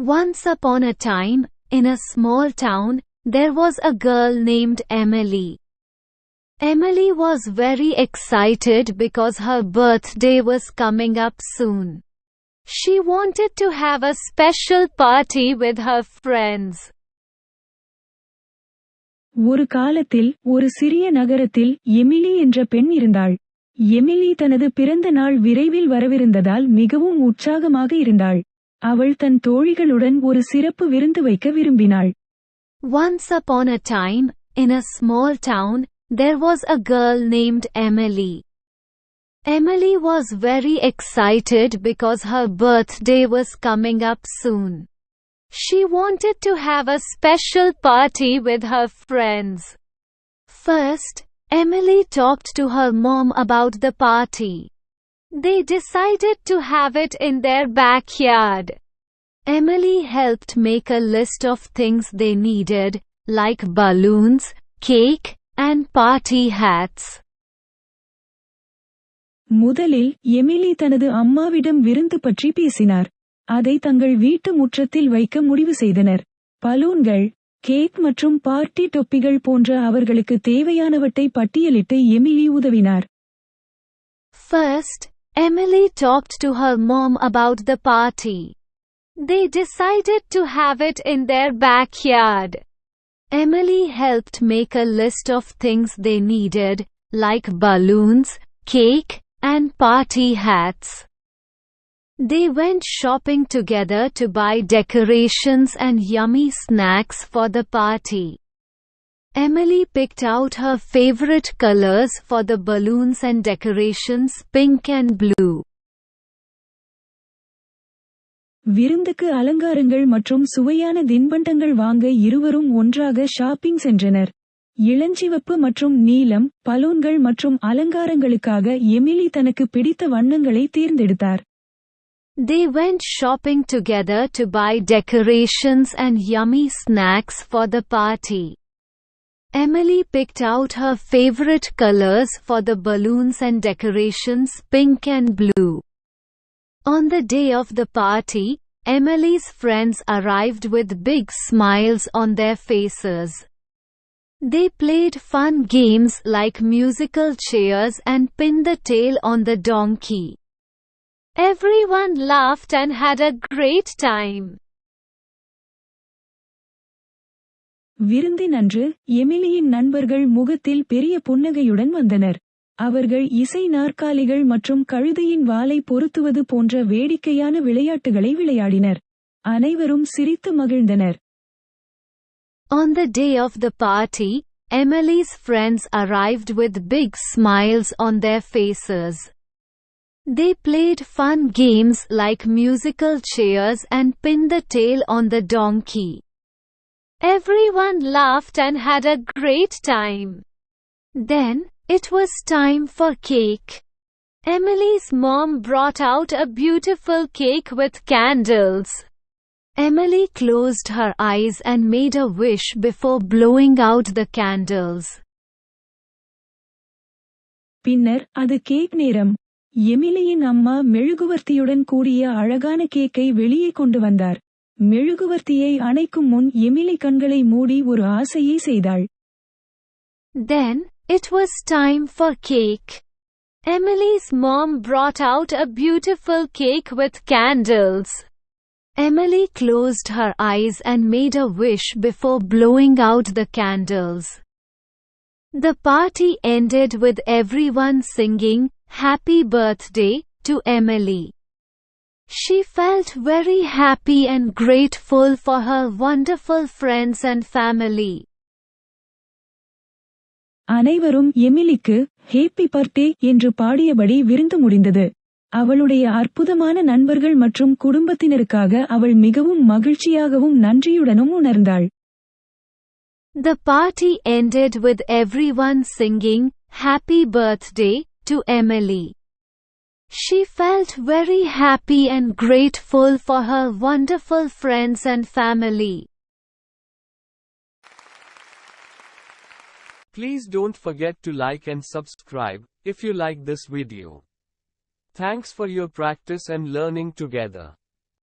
Once upon a time, in a small town, there was a girl named Emily. Emily was very excited because her birthday was coming up soon. She wanted to have a special party with her friends. ஒரு காலத்தில் ஒரு சிறிய நகரத்தில் Emily என்ற பெண் இருந்தாள் Emily தனது பிறந்த நாள் விரைவில் வரவிருந்ததால் மிகவும் உற்சாகமாக இருந்தாள் அவள் தன் தோழிகளுடன் ஒரு சிறப்பு விருந்து வைக்க விரும்பினாள் Once upon a time, in a small town, there was a girl named Emily. Emily was very excited because her birthday was coming up soon. She wanted to have a special party with her friends. First, Emily talked to her mom about the party. They decided to have it in their backyard. Emily helped make a list of things they needed, like balloons, cake, and party hats. முதலில் Emily தனது அம்மாவிடம் விருந்து பற்றி பேசினார் அதை தங்கள் வீட்டு முற்றத்தில் வைக்க முடிவு செய்தனர் பலூன்கள் கேக் மற்றும் பார்ட்டி தொப்பிகள் போன்ற அவர்களுக்கு தேவையானவற்றை பட்டியலிட்டு எமிலி உதவினார் First, Emily talked to her mom about the party. They decided to have it in their backyard. Emily helped make a list of things they needed, like balloons, cake, and party hats. They went shopping together to buy decorations and yummy snacks for the party. Emily picked out her favorite colors for the balloons and decorations pink and blue. விருந்துக்கு அலங்காரங்கள் மற்றும் சுவையான தின்பண்டங்கள் வாங்க இருவரும் ஒன்றாக shopping சென்றனர் இளஞ்சிவப்பு மற்றும் நீலம் பலூன்கள் மற்றும் அலங்காரங்களுக்காக எமிலி தனக்கு பிடித்த வண்ணங்களை தேர்ந்தெடுத்தார் They went shopping together to buy decorations and yummy snacks for the party. Emily picked out her favorite colors for the balloons and decorations pink and blue. On the day of the party, Emily's friends arrived with big smiles on their faces. They played fun games like musical chairs and pin the tail on the donkey. Everyone laughed and had a great time. விருந்தினன்று எமிலியின் நண்பர்கள் முகத்தில் பெரிய புன்னகையுடன் வந்தனர் அவர்கள் இசை நாற்காலிகள் மற்றும் கழுதையின் வாலை பொருத்துவது போன்ற வேடிக்கையான விளையாட்டுகளை விளையாடினர் அனைவரும் சிரித்து மகிழ்ந்தனர் On the day of the party, Emily's friends arrived with big smiles on their faces. They played fun games like musical chairs and pin the tail on the donkey. Everyone laughed and had a great time. Then, it was time for cake. Emily's mom brought out a beautiful cake with candles. Emily closed her eyes and made a wish before blowing out the candles. பின்னர் அது cake நேரம் எமிலியின் அம்மா மெழுகுவர்த்தியுடன் கூடிய அழகான கேக்கை வெளியே கொண்டு வந்தார் மெழுகுவர்த்தியை அணைக்கும் முன் எமிலி கண்களை மூடி ஒரு ஆசையை செய்தாள் Then, it was time for cake. Emily's mom brought out a beautiful cake with candles. Emily closed her eyes and made a wish before blowing out the candles. The party ended with everyone singing, Happy Birthday, to Emily. She felt very happy and grateful for her wonderful friends and family. அனைவரும் எமிலிக்கு happy birthday என்று பாடியபடி விருந்து முடிந்தது அவளுடைய அற்புதமான நண்பர்கள் மற்றும் குடும்பத்தினருக்காக அவள் மிகவும் மகிழ்ச்சியாகவும் நன்றியுடனும் உணர்ந்தாள் The party ended with everyone singing, Happy Birthday, to Emily. She felt very happy and grateful for her wonderful friends and family. Please don't forget to like and subscribe if you like this video. Thanks for your practice and learning together.